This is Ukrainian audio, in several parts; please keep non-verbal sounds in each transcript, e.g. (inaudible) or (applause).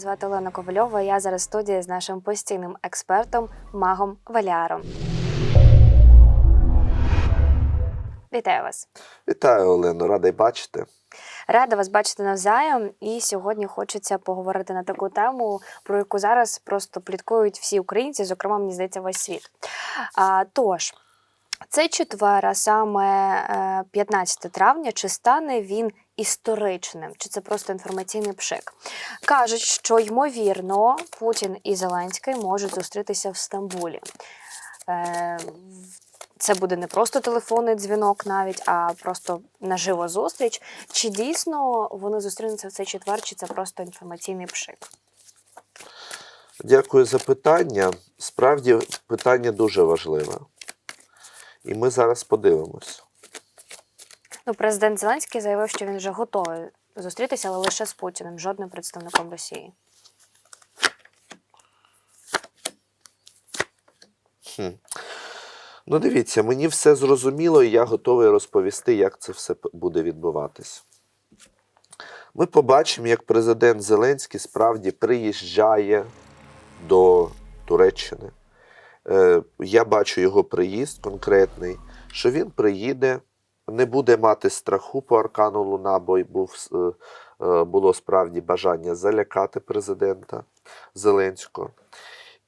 звати Олена Ковальова. Я зараз в студії з нашим постійним експертом Магом Валяром. Вітаю вас! Вітаю, Олено, радий бачити. Рада вас бачити навзаєм. І сьогодні хочеться поговорити на таку тему, про яку зараз просто пліткують всі українці, зокрема, мені здається, весь світ. А, тож, цей четвер, а саме е, 15 травня, чи стане він історичним, чи це просто інформаційний пшик? Кажуть, що ймовірно Путін і Зеленський можуть зустрітися в Стамбулі. Е, це буде не просто телефонний дзвінок, навіть, а просто наживо зустріч. Чи дійсно вони зустрінуться в цей четвер, чи це просто інформаційний пшик? Дякую за питання. Справді, питання дуже важливе. І ми зараз подивимось. Ну, президент Зеленський заявив, що він вже готовий зустрітися, але лише з Путіним, жодним представником Росії. Хм. Ну, дивіться, мені все зрозуміло, і я готовий розповісти, як це все буде відбуватись. Ми побачимо, як президент Зеленський справді приїжджає до Туреччини. Е, я бачу його приїзд конкретний, що він приїде, не буде мати страху по аркану Луна, бо був, е, е, було справді бажання залякати президента Зеленського.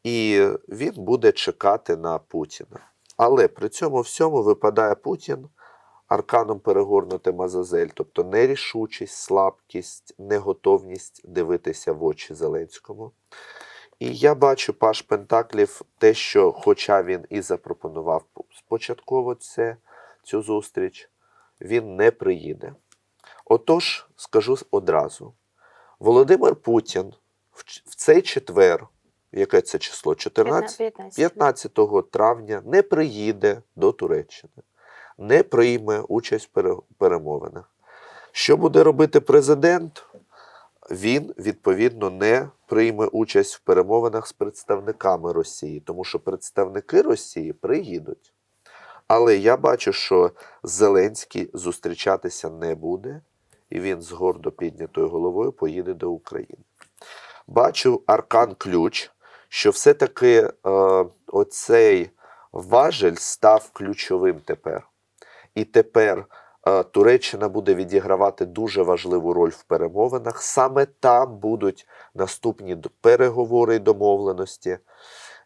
І він буде чекати на Путіна. Але при цьому всьому випадає Путін арканом перегорнутим Азазель, тобто нерішучість, слабкість, неготовність дивитися в очі Зеленському. І я бачу Паш Пентаклів те, що, хоча він і запропонував спочатково це, цю зустріч, він не приїде. Отож, скажу одразу: Володимир Путін в цей четвер, яке це число? 14? 15. 15 травня не приїде до Туреччини, не прийме участь в перемовинах. Що буде робити президент? Він, відповідно, не прийме участь в перемовинах з представниками Росії, тому що представники Росії приїдуть. Але я бачу, що Зеленський зустрічатися не буде, і він з гордо піднятою головою поїде до України. Бачу аркан ключ, що все-таки е, оцей важель став ключовим тепер. І тепер е, Туреччина буде відігравати дуже важливу роль в перемовинах. Саме там будуть наступні переговори і домовленості.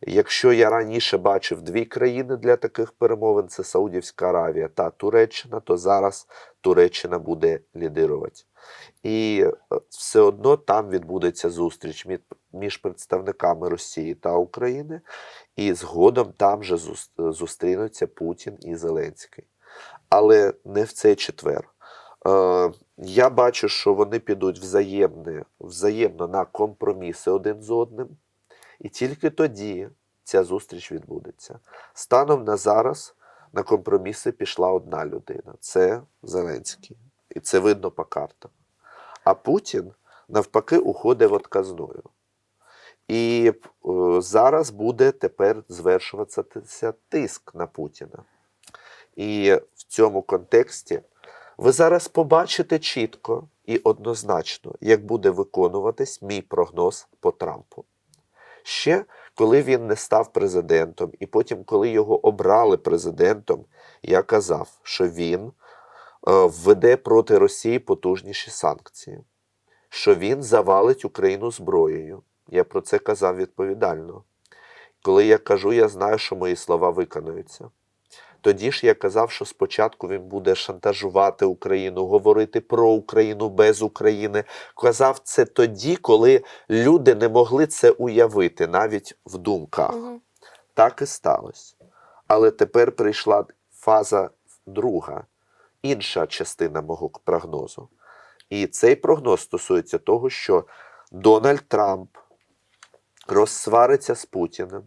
Якщо я раніше бачив дві країни для таких перемовин, це Саудівська Аравія та Туреччина, то зараз Туреччина буде лідирувати. І е, все одно там відбудеться зустріч між, представниками Росії та України, і згодом там же зустрінуться Путін і Зеленський. Але не в цей четвер. Е, я бачу, що вони підуть взаємне, взаємно на компроміси один з одним, і тільки тоді ця зустріч відбудеться. Станом на зараз на компроміси пішла одна людина це Зеленський. І це видно по картам. А Путін навпаки уходить отказною. І е, зараз буде тепер звершуватися тиск на Путіна. І в цьому контексті ви зараз побачите чітко і однозначно, як буде виконуватись мій прогноз по Трампу. Ще коли він не став президентом, і потім, коли його обрали президентом, я казав, що він е, введе проти Росії потужніші санкції, що він завалить Україну зброєю. Я про це казав відповідально. Коли я кажу, я знаю, що мої слова виконуються. Тоді ж я казав, що спочатку він буде шантажувати Україну, говорити про Україну без України. Казав це тоді, коли люди не могли це уявити навіть в думках. Угу. Так і сталося. Але тепер прийшла фаза друга, інша частина мого прогнозу. І цей прогноз стосується того, що Дональд Трамп розсвариться з Путіним,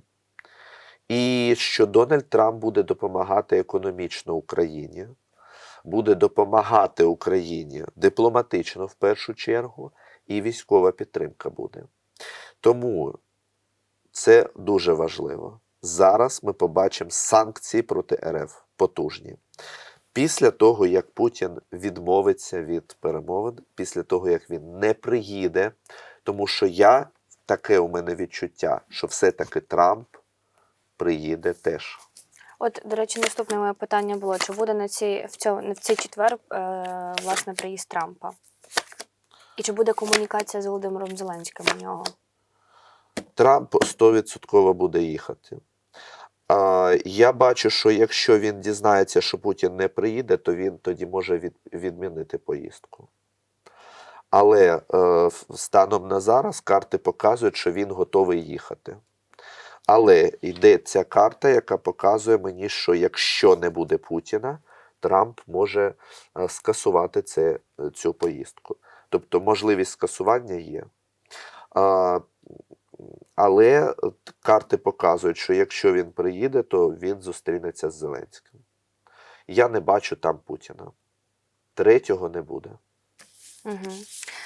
і що Дональд Трамп буде допомагати економічно Україні, буде допомагати Україні дипломатично в першу чергу, і військова підтримка буде. Тому це дуже важливо. Зараз ми побачимо санкції проти РФ потужні. Після того, як Путін відмовиться від перемовин, після того, як він не приїде, Тому що я таке у мене відчуття, що все-таки Трамп приїде теж. От, до речі, наступне моє питання було: чи буде на цій в цьому в цей четвер е, власне приїзд Трампа? І чи буде комунікація з Володимиром Зеленським у нього? Трамп 100% буде їхати. Я бачу, що якщо він дізнається, що Путін не приїде, то він тоді може від, відмінити поїздку. Але е, станом на зараз карти показують, що він готовий їхати. Але йде ця карта, яка показує мені, що якщо не буде Путіна, Трамп може е, скасувати це, е, цю поїздку. Тобто можливість скасування є. А, але карти показують, що якщо він приїде, то він зустрінеться з Зеленським. Я не бачу там Путіна. Третього не буде. Угу.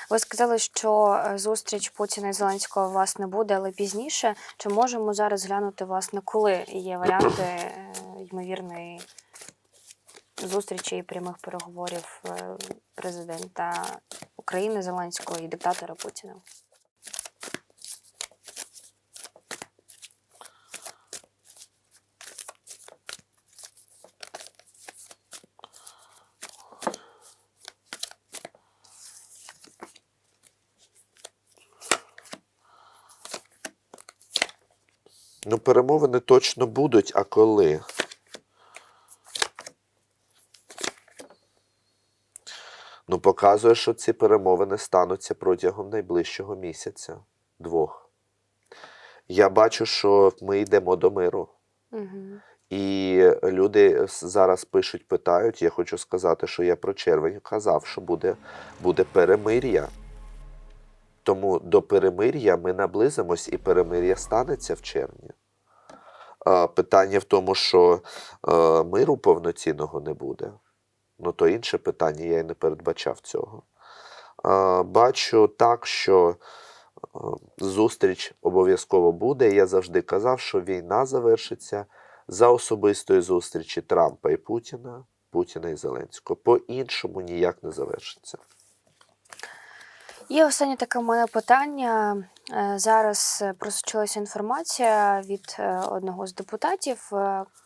Ви сказали, що е, зустріч Путіна і Зеленського власне буде, але пізніше. Чи можемо зараз глянути, власне, коли є варіанти е, ймовірної зустрічі і прямих переговорів е, президента України Зеленського і диктатора Путіна? Ну, перемовини точно будуть, а коли? Ну, показує, що ці перемовини стануться протягом найближчого місяця, двох. Я бачу, що ми йдемо до миру. Угу. І люди зараз пишуть, питають. Я хочу сказати, що я про червень казав, що буде, буде перемир'я. Тому до перемир'я ми наблизимось, і перемир'я станеться в червні. Питання в тому, що е, миру повноцінного не буде. Ну, то інше питання, я й не передбачав цього. Бачу так, що е, зустріч обов'язково буде. Я завжди казав, що війна завершиться за особистої зустрічі Трампа і Путіна, Путіна і Зеленського. По-іншому ніяк не завершиться. І останнє таке в мене питання. Е, Зараз е, просочилася інформація від е, одного з депутатів.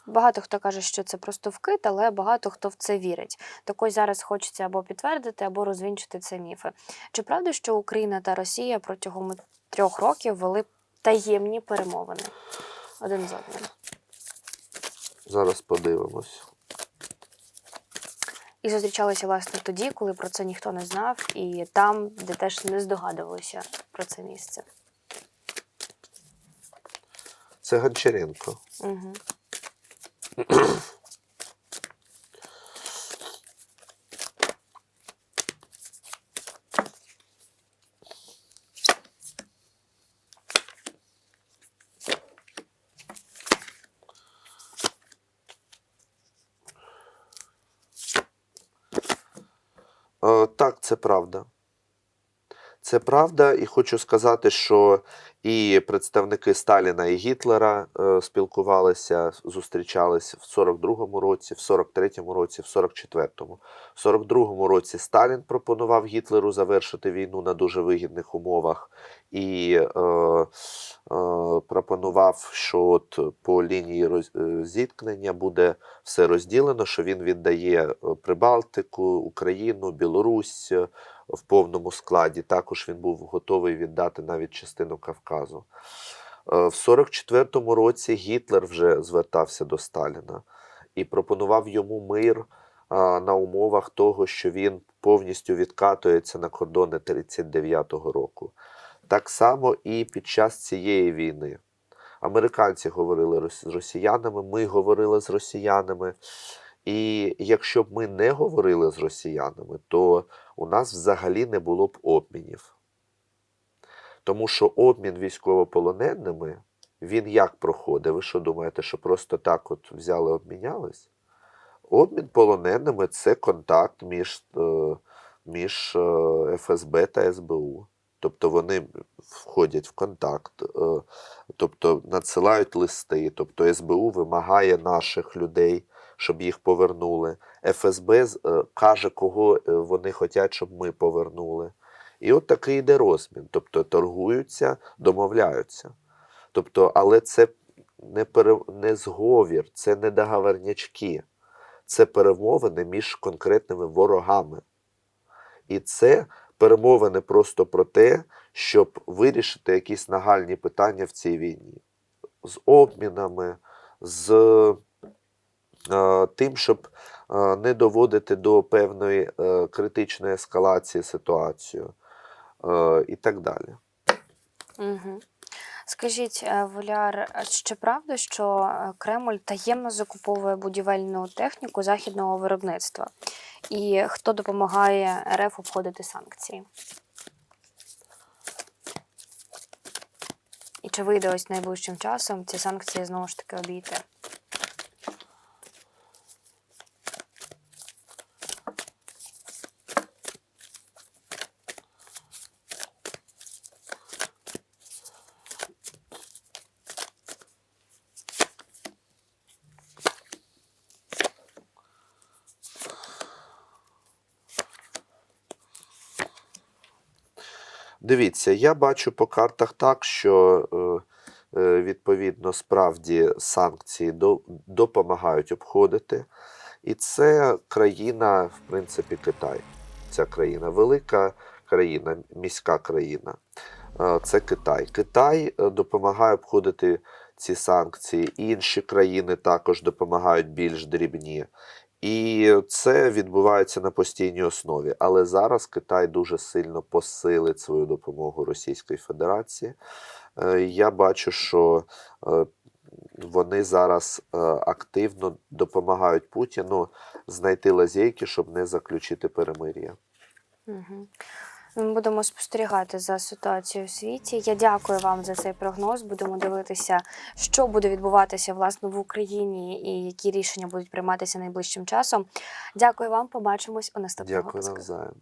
Багато хто каже, що це просто вкид, але багато хто в це вірить. Так ось зараз хочеться або підтвердити, або розвінчити це міфи. Чи правда, що Україна та Росія протягом трьох років вели таємні перемовини один з одним? Зараз подивимось. І зустрічалися власне тоді, коли про це ніхто не знав, і там, де теж не здогадувалися про це місце. Це Гончаренко. Угу. (clears throat) Е, так, це правда. Це правда, і хочу сказати, що і представники Сталіна і Гітлера е, спілкувалися, зустрічались в 42-му році, в 43-му році, в 44-му. В 42-му році Сталін пропонував Гітлеру завершити війну на дуже вигідних умовах і е, е, пропонував, що от по лінії роз- е, зіткнення буде все розділено, що він віддає е, Прибалтику, Україну, Білорусь в повному складі. Також він був готовий віддати навіть частину Кавказу. Е, В 44-му році Гітлер вже звертався до Сталіна і пропонував йому мир на умовах того, що він повністю відкатується на кордони 39-го року. Так само і під час цієї війни. Американці говорили з росіянами, ми говорили з росіянами. І якщо б ми не говорили з росіянами, то у нас взагалі не було б обмінів. Тому що обмін військовополоненими, він як проходить? Ви що думаєте, що просто так от взяли, обмінялись? Обмін полоненими це контакт між, е, між е, ФСБ та СБУ. Тобто вони входять в контакт, е, тобто надсилають листи, тобто СБУ вимагає наших людей, щоб їх повернули. ФСБ е, каже, кого е, вони хочуть, щоб ми повернули. І от такий йде розмін. Тобто торгуються, домовляються. Тобто, але це не, пере... не зговір, це не договорнячки, це перемовини між конкретними ворогами. І це перемовини просто про те, щоб вирішити якісь нагальні питання в цій війні. З обмінами, з тим, щоб е, не доводити до певної е, критичної ескалації ситуацію е, і так далі. Угу. Скажіть, е, Воляр, чи правда, що е, Кремль таємно закуповує будівельну техніку західного виробництва? І хто допомагає РФ обходити санкції? І чи вийде ось найближчим часом ці санкції знову ж таки обійти? Дивіться, я бачу по картах так, що е, е, відповідно справді санкції допомагають обходити. І це країна, в принципі, Китай. Ця країна велика країна, міська країна. Е, Це Китай. Китай допомагає обходити ці санкції. Інші країни також допомагають більш дрібні. І це відбувається на постійній основі. Але зараз Китай дуже сильно посилить свою допомогу Російської Федерації. Е, Я бачу, що е, вони зараз е, активно допомагають Путіну знайти лазейки, щоб не заключити перемир'я. Угу. Ми будемо спостерігати за ситуацією у світі. Я дякую вам за цей прогноз. Будемо дивитися, що буде відбуватися власне в Україні і які рішення будуть прийматися найближчим часом. Дякую вам. Побачимось у наступному Дякую навзаєм.